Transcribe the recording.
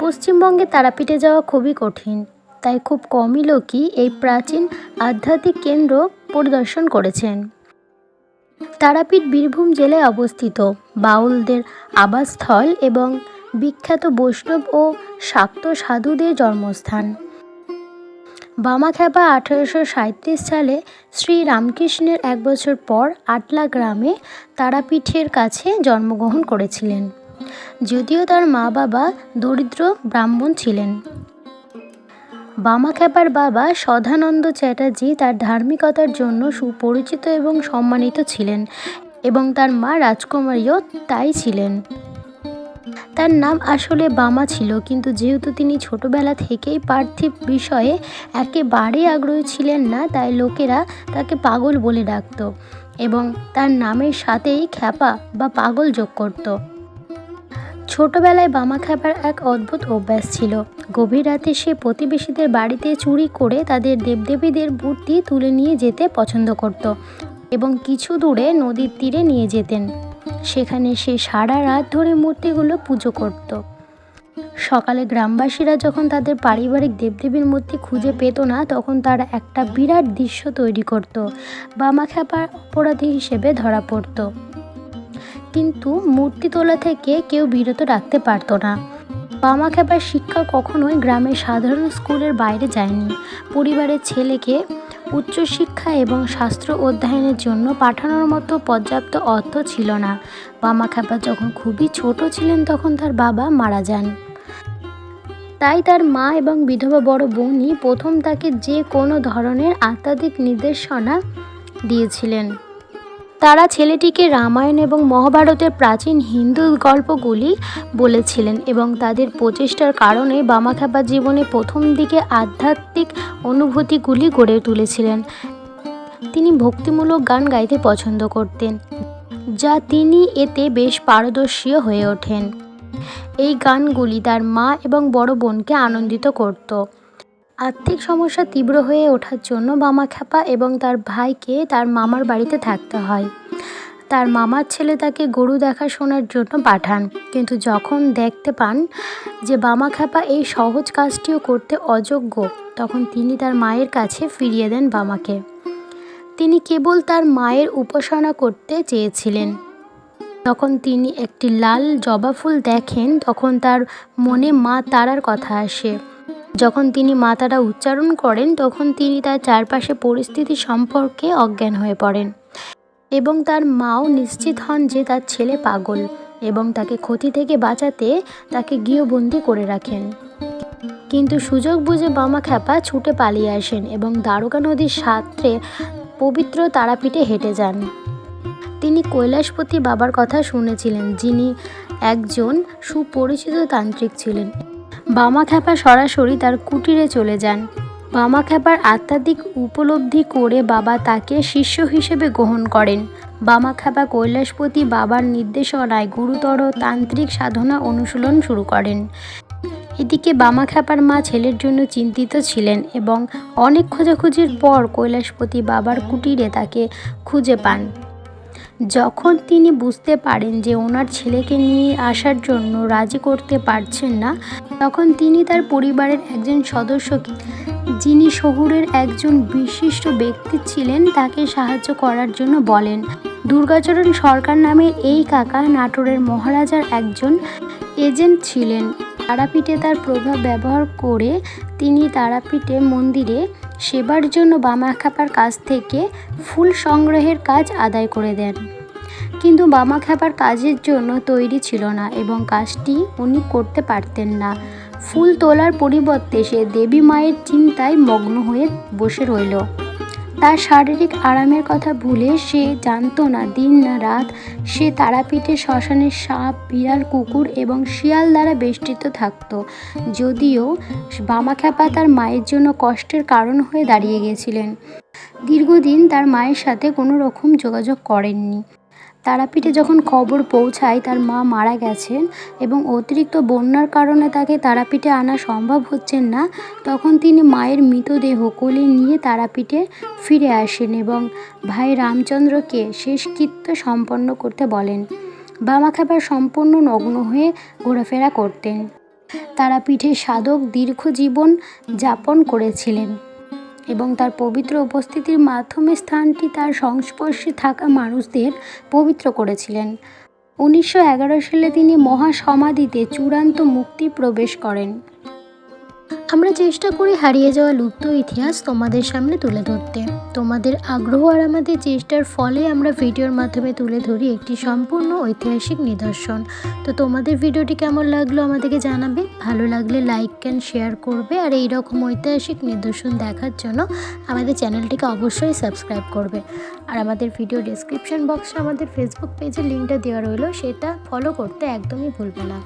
পশ্চিমবঙ্গে তারাপীঠে যাওয়া খুবই কঠিন, তাই খুব কমই লোকই এই প্রাচীন আধ্যাত্মিক কেন্দ্র পরিদর্শন করেছেন। তারাপীঠ বীরভূম জেলায় অবস্থিত। বাউলদের আবাসস্থল এবং বিখ্যাত বৈষ্ণব ও শাক্ত সাধুদের জন্মস্থান। বামাখ্যাপা আঠারোশো সাঁত্রিশ সালে শ্রী রামকৃষ্ণের এক বছর পর আটলা গ্রামে তারাপীঠের কাছে জন্মগ্রহণ করেছিলেন। যদিও তার মা বাবা দরিদ্র ব্রাহ্মণ ছিলেন। বামাখ্যাপার বাবা সদানন্দ চ্যাটার্জি তার ধার্মিকতার জন্য সুপরিচিত এবং সম্মানিত ছিলেন এবং তার মা রাজকুমারীও তাই ছিলেন। তার নাম আসলে বামা ছিল, কিন্তু যেহেতু তিনি ছোটবেলা থেকেই পার্থিব বিষয়ে একেবারেই আগ্রহী ছিলেন না, তাই লোকেরা তাকে পাগল বলে ডাকত এবং তার নামের সাথেই খ্যাপা বা পাগল যোগ করত। ছোটবেলায় বামা খ্যাপার এক অদ্ভুত অভ্যাস ছিল। গভীর রাতে সে প্রতিবেশীদের বাড়িতে চুরি করে তাদের দেবদেবীদের মূর্তি তুলে নিয়ে যেতে পছন্দ করত এবং কিছু দূরে নদীর তীরে নিয়ে যেতেন। সেখানে সে সারা রাত ধরে মূর্তিগুলো পুজো করত। সকালে গ্রামবাসীরা যখন তাদের পারিবারিক দেবদেবীর মূর্তি খুঁজে পেত না, তখন তারা একটা বিরাট দৃশ্য তৈরি করত, বামা খ্যাপা অপরাধী হিসেবে ধরা পড়ত। কিন্তু মূর্তি তোলা থেকে কেউ বিরত রাখতে পারতো না। বামা খ্যাপার শিক্ষা কখনোই গ্রামের সাধারণ স্কুলের বাইরে যায়নি। পরিবারের ছেলেকে উচ্চশিক্ষা এবং শাস্ত্র অধ্যয়নের জন্য পাঠানোর মতো পর্যাপ্ত অর্থ ছিল না। বামা খ্যাপা যখন খুবই ছোট ছিলেন তখন তার বাবা মারা যান। তাই তার মা এবং বিধবা বড় বোনই প্রথম তাকে যে কোনো ধরনের আধ্যাত্মিক নির্দেশনা দিয়েছিলেন। তারা ছেলেটিকে রামায়ণ এবং মহাভারতের প্রাচীন হিন্দু গল্পগুলি বলেছিলেন এবং তাদের প্রচেষ্টার কারণে বামাখ্যাপা জীবনে প্রথম দিকে আধ্যাত্মিক অনুভূতিগুলি গড়ে তুলেছিলেন। তিনি ভক্তিমূলক গান গাইতে পছন্দ করতেন, যা তিনি এতে বেশ পারদর্শী হয়ে ওঠেন। এই গানগুলি তার মা এবং বড় বোনকে আনন্দিত করত। আর্থিক সমস্যা তীব্র হয়ে ওঠার জন্য মামা খ্যাপা এবং তার ভাইকে তার মামার বাড়িতে থাকতে হয়। তার মামার ছেলে তাকে গরু দেখাশোনার জন্য পাঠান। কিন্তু যখন দেখতে পান যে বামা খ্যাপা এই সহজ কাজটিও করতে অযোগ্য, তখন তিনি তার মায়ের কাছে ফিরিয়ে দেন বামাকে তিনি কেবল তার মায়ের উপাসনা করতে চেয়েছিলেন। যখন তিনি একটি লাল জবা ফুল দেখেন, তখন তার মনে মা তারার কথা আসে। যখন তিনি মা তারা উচ্চারণ করেন, তখন তিনি তার চারপাশে পরিস্থিতি সম্পর্কে অজ্ঞান হয়ে পড়েন এবং তার মাও নিশ্চিত হন যে তার ছেলে পাগল এবং তাকে ক্ষতি থেকে বাঁচাতে তাকে গৃহবন্দী করে রাখেন। কিন্তু সুযোগ বুঝে বামা খ্যাপা ছুটে পালিয়ে আসেন এবং দ্বারকা নদীর সাঁতরে পবিত্র তারাপীঠে হেঁটে যান। তিনি কৈলাসপতি বাবার কথা শুনেছিলেন, যিনি একজন সুপরিচিত তান্ত্রিক ছিলেন। বামা খ্যাপা সরাসরি তার কুটিরে চলে যান। বামা খ্যাপার উপলব্ধি করে বাবা তাকে শিষ্য হিসেবে গ্রহণ করেন। বামা খ্যাপা কৈলাসপতি বাবার নির্দেশনায় গুরুতর তান্ত্রিক সাধনা অনুশীলন শুরু করেন। এদিকে বামা খ্যাপার মা ছেলের জন্য চিন্তিত ছিলেন এবং অনেক খোঁজাখুঁজির পর কৈলাসপতি বাবার কুটিরে তাকে খুঁজে পান। যখন তিনি বুঝতে পারেন যে ওনার ছেলেকে নিয়ে আসার জন্য রাজি করতে পারছেন না, তখন তিনি তার পরিবারের একজন সদস্যকে, যিনি শহুরের একজন বিশিষ্ট ব্যক্তি ছিলেন, তাকে সাহায্য করার জন্য বলেন, দুর্গাচরণ সরকার নামের এই কাকা নাটোরের মহারাজার একজন এজেন্ট ছিলেন। তারাপীঠে তার প্রভাব ব্যবহার করে তিনি তারাপীঠে মন্দিরে সেবার জন্য বামাখ্যাপার কাছ থেকে ফুল সংগ্রহের কাজ আদায় করে দেন। কিন্তু বামাখ্যাপার কাজের জন্য তৈরি ছিল না এবং কাজটি উনি করতে পারতেন না। ফুল তোলার পরিবর্তে সে দেবী মায়ের চিন্তায় মগ্ন হয়ে বসে রইল। তার শারীরিক আরামের কথা ভুলে সে জানতো না দিন না রাত। সে তারাপীঠে শ্মশানের সাপ, বিড়াল, কুকুর এবং শিয়াল দ্বারা বেষ্টিত থাকত। যদিও বামাখ্যাপা তার মায়ের জন্য কষ্টের কারণ হয়ে দাঁড়িয়ে গেছিলেন। দীর্ঘদিন তার মায়ের সাথে কোনো রকম যোগাযোগ করেননি। তারাপীঠে যখন খবর পৌঁছায়, তার মা মারা গেছেন এবং অতিরিক্ত বন্যার কারণে তাকে তারাপীঠে আনা সম্ভব হচ্ছেন না, তখন তিনি মায়ের মৃতদেহ কোলে নিয়ে তারাপীঠে ফিরে আসেন এবং ভাই রামচন্দ্রকে শেষকৃত্য সম্পন্ন করতে বলেন। বামা খাবার সম্পূর্ণ নগ্ন হয়ে ঘোরাফেরা করতেন। তারাপীঠের সাধক দীর্ঘ জীবন যাপন করেছিলেন। এবং তার পবিত্র উপস্থিতির মাধ্যমে স্থানটি তার সংস্পর্শে থাকা মানুষদের পবিত্র করেছিলেন। উনিশশো এগারো সালে তিনি মহাসমাধিতে চূড়ান্ত মুক্তি প্রবেশ করেন। আমরা চেষ্টা করি হারিয়ে যাওয়া লুপ্ত ইতিহাস তোমাদের সামনে তুলে ধরতে। তোমাদের আগ্রহ আর আমাদের চেষ্টার ফলে আমরা ভিডিওর মাধ্যমে তুলে ধরি একটি সম্পূর্ণ ঐতিহাসিক নিদর্শন। তো তোমাদের ভিডিওটি কেমন লাগল আমাদেরকে জানাবে। ভালো লাগলে লাইক অ্যান্ড শেয়ার করবে। আর এই রকম ঐতিহাসিক নিদর্শন দেখার জন্য আমাদের চ্যানেলটিকে অবশ্যই সাবস্ক্রাইব করবে। আর আমাদের ভিডিও ডেসক্রিপশন বক্সে আমাদের ফেসবুক পেজের লিঙ্কটা দেওয়া রইল। সেটা ফলো করতে একদমই ভুলবে না।